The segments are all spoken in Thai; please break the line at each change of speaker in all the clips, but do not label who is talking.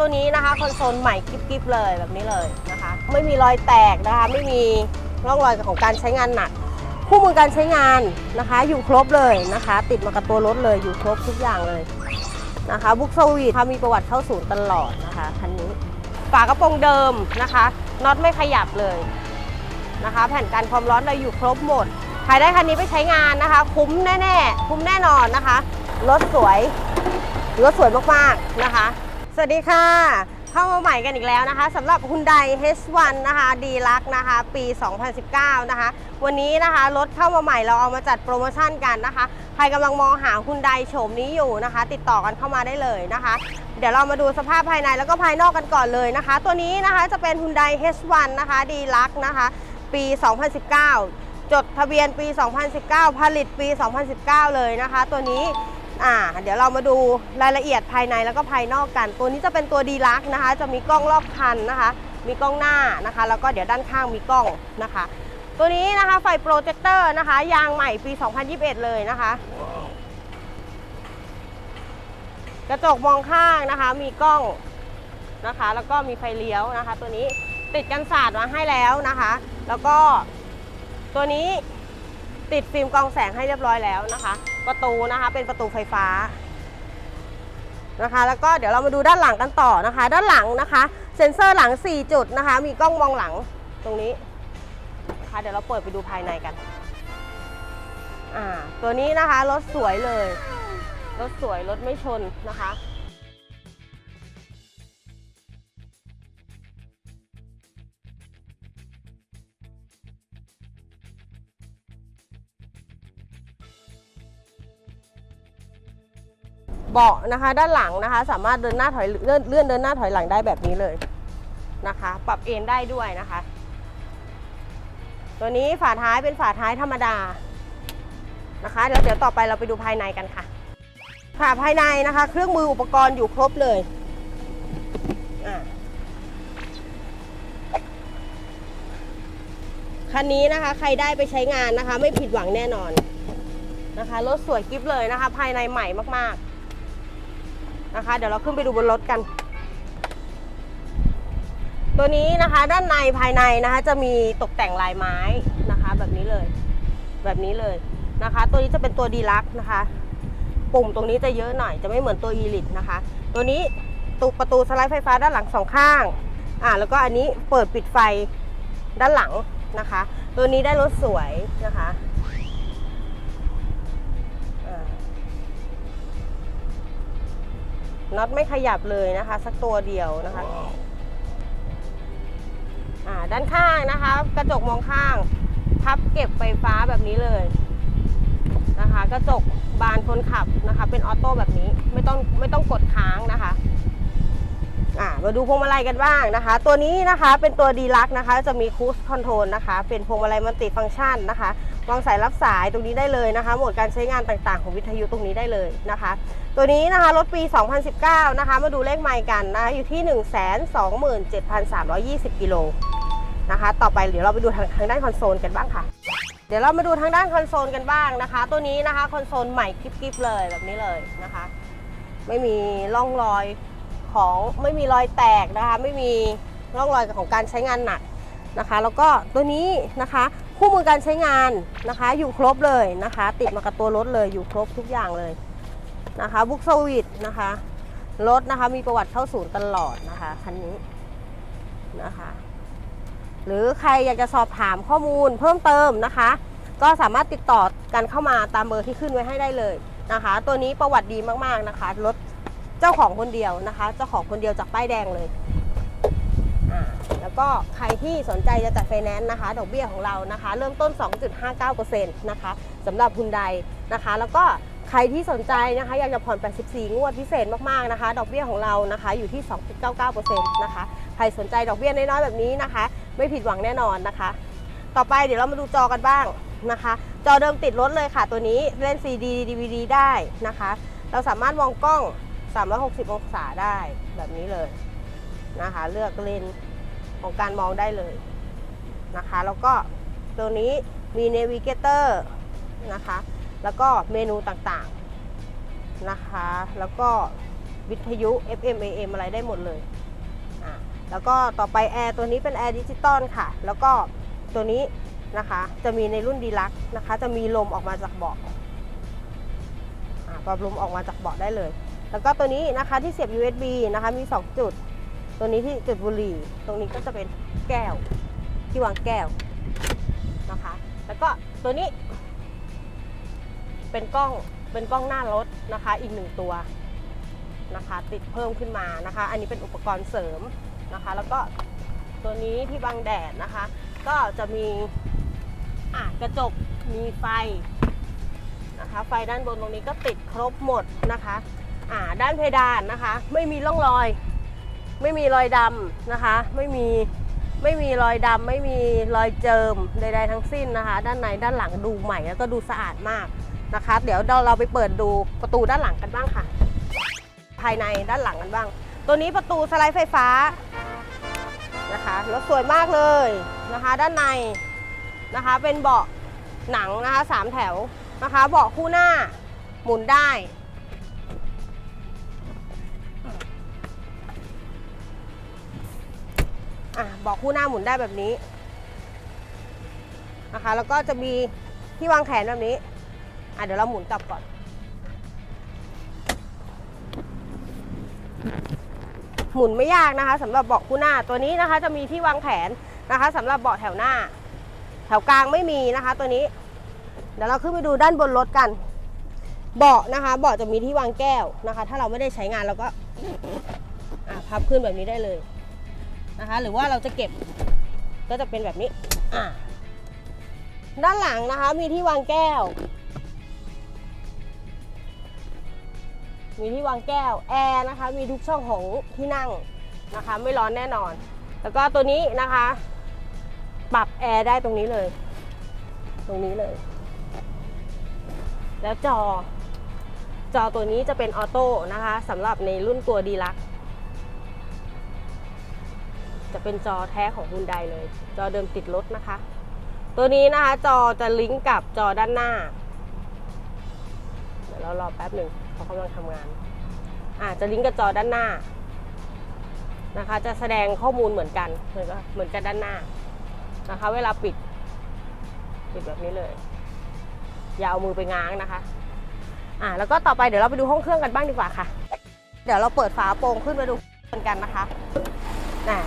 ตัวนี้นะคะคอนโซลใหม่กริบๆเลยแบบนี้เลยนะคะ ไม่มีรอยแตกนะคะไม่มีร่องรอยของการใช้งานหนักคู่มือการใช้งานนะคะ อยู่ครบเลยนะคะ ติดมากับตัวรถเลยอยู่ครบทุกอย่างเลยนะคะบุ๊กสวีทมีประวัติเข้าศูนย์ตลอดนะคะคันนี้ฝากระโปรงเดิมนะคะน็อตไม่ขยับเลยนะคะ แผ่นกันความร้อนเราอยู่ครบหมดใครได้คันนี้ไปใช้งานนะคะ คุ้มแน่ๆคุ้มแน่นอนนะคะรถสวยรถสวยมากๆนะคะ สวัสดีค่ะ เข้ามาใหม่กันอีกแล้วนะคะสำหรับ Hyundai H1 นะคะดีลักนะคะปี 2019 นะคะ วันนี้นะคะรถเข้ามาใหม่เราเอามาจัดโปรโมชั่นกันนะคะ ใครกำลังมองหา Hyundai โฉมนี้อยู่นะคะ ติดต่อกันเข้ามาได้เลยนะคะ เดี๋ยวเรามาดูสภาพภายในแล้วก็ภายนอกกันก่อนเลยนะคะ ตัวนี้นะคะจะเป็น Hyundai H1 นะคะดีลักนะคะปี 2019 จดทะเบียนปี 2019 ผลิตปี 2019 เลยนะคะ ตัวนี้ อ่าเดี๋ยวเรามาดูรายละเอียดภายในแล้วก็ภายนอกกัน ตัวนี้จะเป็นตัวดีลักนะคะ จะมีกล้องรอบคันนะคะ มีกล้องหน้านะคะ แล้วก็เดี๋ยวด้านข้างมีกล้องนะคะ ตัวนี้นะคะไฟโปรเจคเตอร์นะคะ ยางใหม่ปี 2021 เลยนะคะ กระจกมองข้างนะคะ มีกล้องนะคะ แล้วก็มีไฟเลี้ยวนะคะ ตัวนี้ติดกันศาสตร์มาให้แล้วนะคะ แล้วก็ตัวนี้ติดฟิล์มกองแสงให้เรียบร้อยแล้วนะคะ ประตูนะคะเป็นประตูไฟฟ้านะคะ แล้วก็เดี๋ยวเรามาดูด้านหลังกันต่อนะคะ ด้านหลังนะคะ เซ็นเซอร์หลัง 4 จุดนะคะ มีกล้องมองหลังตรงนี้นะคะเดี๋ยวเราเปิดไปดูภายในกันอ่าตัวนี้นะคะรถสวยเลยรถสวยรถไม่ชนนะคะ เบาะนะคะ ด้านหลังนะคะ สามารถเดินหน้าถอยเลื่อนเลื่อนเดินหน้าถอยหลังได้แบบนี้เลยนะคะ ปรับเอนได้ด้วยนะคะ ตัวนี้ฝาท้ายเป็นฝาท้ายธรรมดานะคะ เดี๋ยวเดี๋ยวต่อไปเราไปดูภายในกันค่ะ ค่ะภายในนะคะ เครื่องมืออุปกรณ์อยู่ครบเลยอะคันนี้นะคะ ใครได้ไปใช้งานนะคะ ไม่ผิดหวังแน่นอนนะคะรถสวยกิฟเลยนะคะ ภายในใหม่มากๆ นะคะ เดี๋ยวเราขึ้นไปดูบนรถกัน ตัวนี้นะคะด้านในภายในนะคะ จะมีตกแต่งลายไม้นะคะ แบบนี้เลย แบบนี้เลยนะคะ ตัวนี้จะเป็นตัวดีลักนะคะ ปุ่มตรงนี้จะเยอะหน่อยจะไม่เหมือนตัว e l i t นะคะ ตัวนี้ตูประตูสไลด์ไฟฟ้าด้านหลังสองข้างอ่าแล้วก็อันนี้เปิดปิดไฟด้านหลังนะคะ ตัวนี้ได้รถสวยนะคะ น็อตไม่ขยับเลยนะคะ สักตัวเดียวนะคะอ่าด้านข้างนะคะ กระจกมองข้าง พับเก็บไฟฟ้าแบบนี้เลยนะคะ กระจกบานคนขับนะคะ เป็นออโต้แบบนี้ไม่ต้องไม่ต้องกดค้างนะคะอ่ามาดูพวงมาลัยกันบ้างนะคะ ตัวนี้นะคะเป็นตัวดีลักนะคะ จะมีคูสคอนโทรลนะคะ เป็นพวงมาลัยมัลติฟังก์ชันนะคะ วางสายรับสายตรงนี้ได้เลยนะคะ โหมดการใช้งานต่างๆ ของวิทยุตรงนี้ได้เลยนะคะ ตัวนี้นะคะรถปี 2019 นะคะ มาดูเลขไมล์กันนะคะอยู่ที่ 127,320 กิโลนะคะ ต่อไปเดี๋ยวเราไปดูทางทางด้านคอนโซลกันบ้างค่ะ เดี๋ยวเรามาดูทางด้านคอนโซลกันบ้างนะคะ ตัวนี้นะคะคอนโซลใหม่กริบๆเลยแบบนี้เลยนะคะ ไม่มีร่องรอยของไม่มีรอยแตกนะคะ ไม่มีร่องรอยของการใช้งานหนักนะคะ แล้วก็ตัวนี้นะคะ คู่มือการใช้งานนะคะ อยู่ครบเลยนะคะ ติดมากับตัวรถเลยอยู่ครบทุกอย่างเลยนะคะบุ๊กสวิตนะคะรถนะคะมีประวัติเข้าศูนย์ตลอดนะคะคันนี้นะคะ หรือใครอยากจะสอบถามข้อมูลเพิ่มเติมนะคะ ก็สามารถติดต่อกันเข้ามาตามเบอร์ที่ขึ้นไว้ให้ได้เลยนะคะ ตัวนี้ประวัติดีมากๆนะคะรถเจ้าของคนเดียวนะคะ เจ้าของคนเดียวจากป้ายแดงเลย ก็ใครที่สนใจจะจัดไฟแนนซ์นะคะดอกเบี้ยของเรานะคะ เริ่มต้น 2.59%นะคะสำหรับคุณใดนะคะ แล้วก็ใครที่สนใจนะคะอยากจะผ่อน 84 งวดพิเศษมากๆนะคะ ดอกเบี้ยของเรานะคะอยู่ที่ 2.99%นะคะใครสนใจดอกเบี้ยน้อยๆแบบนี้นะคะ ไม่ผิดหวังแน่นอนนะคะ ต่อไปเดี๋ยวเรามาดูจอกันบ้างนะคะ จอเดิมติดรถเลยค่ะ ตัวนี้เล่น CD DVD ได้นะคะ เราสามารถมองกล้อง 360 องศาได้แบบนี้เลยนะคะ เลือกเลน ของการมองได้เลยนะคะ แล้วก็ตัวนี้มี Navigator นะคะ แล้วก็เมนูต่างๆนะคะ แล้วก็วิทยุ FM AM อะไรได้หมดเลยอะแล้วก็ต่อไปแอร์ตัวนี้เป็นแอร์ดิจิตอลค่ะ แล้วก็ตัวนี้นะคะจะมีในรุ่นดีลักนะคะ จะมีลมออกมาจากเบาะอะปรับลมออกมาจากเบาะได้เลย แล้วก็ตัวนี้นะคะที่เสียบ USB นะคะมี 2 จุด ตัวนี้ที่จุดบุหรี่ ตรงนี้ก็จะเป็นแก้วที่วางแก้วนะคะ แล้วก็ตัวนี้ เป็นกล้องเป็นกล้องหน้ารถนะคะ อีกหนึ่งตัวนะคะ ติดเพิ่มขึ้นมานะคะ อันนี้เป็นอุปกรณ์เสริมนะคะ แล้วก็ตัวนี้ที่บังแดดนะคะ ก็จะมีอะกระจกมีไฟนะคะ ไฟด้านบนตรงนี้ก็ติดครบหมดนะคะอ่าด้านเพดานนะคะ ไม่มีร่องรอย ไม่มีรอยดำนะคะ ไม่มีไม่มีรอยดำไม่มีรอยเจิมใดๆทั้งสิ้นนะคะ ด้านในด้านหลังดูใหม่แล้วก็ดูสะอาดมากนะคะ เดี๋ยวเราเราไปเปิดดูประตูด้านหลังกันบ้างค่ะ ภายในด้านหลังกันบ้าง ตัวนี้ประตูสไลด์ไฟฟ้านะคะแล้วสวยมากเลยนะคะ ด้านในนะคะเป็นเบาะหนังนะคะสามแถวนะคะ เบาะคู่หน้าหมุนได้ อะเบอกคู่หน้าหมุนได้แบบนี้นะคะ แล้วก็จะมีที่วางแขนแบบนี้อะเดี๋ยวเราหมุนกลับก่อน หมุนไม่ยากนะคะสำหรับเบาะคู่หน้าตัวนี้นะคะ จะมีที่วางแขนนะคะสำหรับเบาะแถวหน้า แถวกลางไม่มีนะคะ ตัวนี้ เดี๋ยวเราขึ้นไปดูด้านบนรถกัน เบาะนะคะ เบาะจะมีที่วางแก้วนะคะ ถ้าเราไม่ได้ใช้งานเราก็อะพับขึ้นแบบนี้ได้เลย นะคะ หรือว่าเราจะเก็บก็จะเป็นแบบนี้ด้านหลังนะคะมีที่วางแก้ว มีที่วางแก้วแอร์นะคะ มีทุกช่องของที่นั่งนะคะ ไม่ร้อนแน่นอน แล้วก็ตัวนี้นะคะ ปรับแอร์ได้ตรงนี้เลย ตรงนี้เลย แล้วจอจอตัวนี้จะเป็นออโต้นะคะสำหรับในรุ่นตัวดีลัก จะเป็นจอแท้ของ Hyundai เลย จอเดิมติดรถนะคะ ตัวนี้นะคะจอจะลิงก์กับจอด้านหน้า เดี๋ยวเรารอแป๊บหนึ่งเขากำลังทำงานอ่าจะลิงก์กับจอด้านหน้านะคะ จะแสดงข้อมูลเหมือนกันเหมือนกับเหมือนกันด้านหน้านะคะ เวลาปิด ปิดแบบนี้เลย อย่าเอามือไปง้างนะคะ อ่าแล้วก็ต่อไปเดี๋ยวเราไปดูห้องเครื่องกันบ้างดีกว่าค่ะ เดี๋ยวเราเปิดฝาโปร่งขึ้นมาดูกันนะคะน่ะ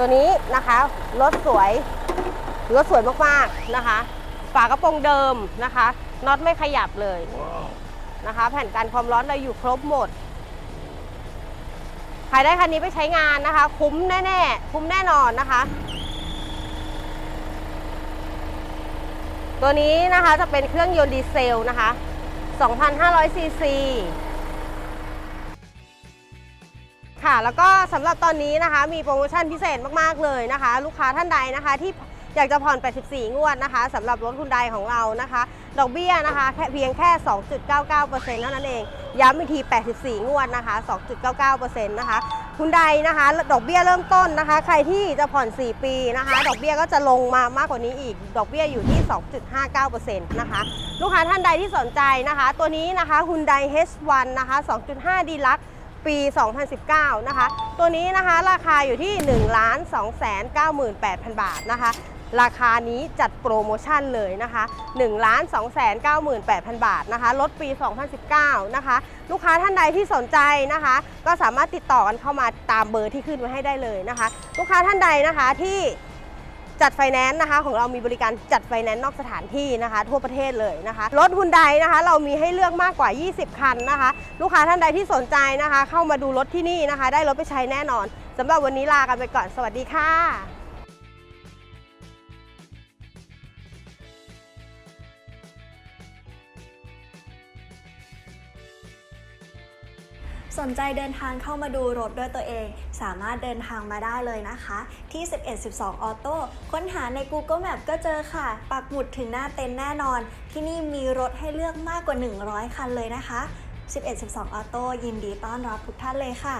ตัวนี้นะคะรถสวยรถสวยมากๆนะคะ ฝากระโปรงเดิมนะคะน็อตไม่ขยับเลยนะคะ แผ่นกันความร้อนเราอยู่ครบหมดใครได้คันนี้ไปใช้งานนะคะ คุ้มแน่ๆ คุ้มแน่นอนนะคะ ตัวนี้นะคะจะเป็นเครื่องยนต์ดีเซลนะคะ 2,500ซีซี ค่ะ แล้วก็สำหรับตอนนี้นะคะ มีโปรโมชั่นพิเศษมากๆเลยนะคะ ลูกค้าท่านใดนะคะที่อยากจะผ่อน 84 งวดนะคะสำหรับรถคุณใดของเรานะคะ ดอกเบี้ยนะคะ แค่เพียงแค่ 2.99%เท่านั้นเอง ย้ำอีกที 84 งวดนะคะ 2.99%นะคะคุณใดนะคะ ดอกเบี้ยเริ่มต้นนะคะ ใครที่จะผ่อน 4 ปีนะคะ ดอกเบี้ยก็จะลงมามากกว่านี้อีก ดอกเบี้ยอยู่ที่ 2.59%นะคะ ลูกค้าท่านใดที่สนใจนะคะ ตัวนี้นะคะ Hyundai H1 นะคะ 2.5 d l u x ปี 2019 นะคะ ตัวนี้นะคะราคาอยู่ที่ 1 2 9 8 0 0 0 บาทนะคะ ราคานี้จัดโปรโมชั่นเลยนะคะ1 2 9 8 0 0 0 บาทนะคะลดปี 2019 นะคะ ลูกค้าท่านใดที่สนใจนะคะ ก็สามารถติดต่อกันเข้ามาตามเบอร์ที่ขึ้นไว้ให้ได้เลยนะคะ ลูกค้าท่านใดนะคะที่ จัดไฟแนนซ์นะคะของเรามีบริการจัดไฟแนนซ์นอกสถานที่นะคะ ทั่วประเทศเลยนะคะ รถฮุนไดนะคะเรามีให้เลือกมากกว่า 20 คันนะคะ ลูกค้าท่านใดที่สนใจนะคะ เข้ามาดูรถที่นี่นะคะ ได้รถไปใช้แน่นอนสำหรับวันนี้ลากันไปก่อนสวัสดีค่ะ
สนใจเดินทางเข้ามาดูรถด้วยตัวเอง สามารถเดินทางมาได้เลยนะคะ ที่ 1112 ออโต้ค้นหาใน Google Map ก็เจอค่ะ ปักหมุดถึงหน้าเต็นท์แน่นอน ที่นี่มีรถให้เลือกมากกว่า 100 คันเลยนะคะ 1112 ออโต้ยินดีต้อนรับทุกท่านเลยค่ะ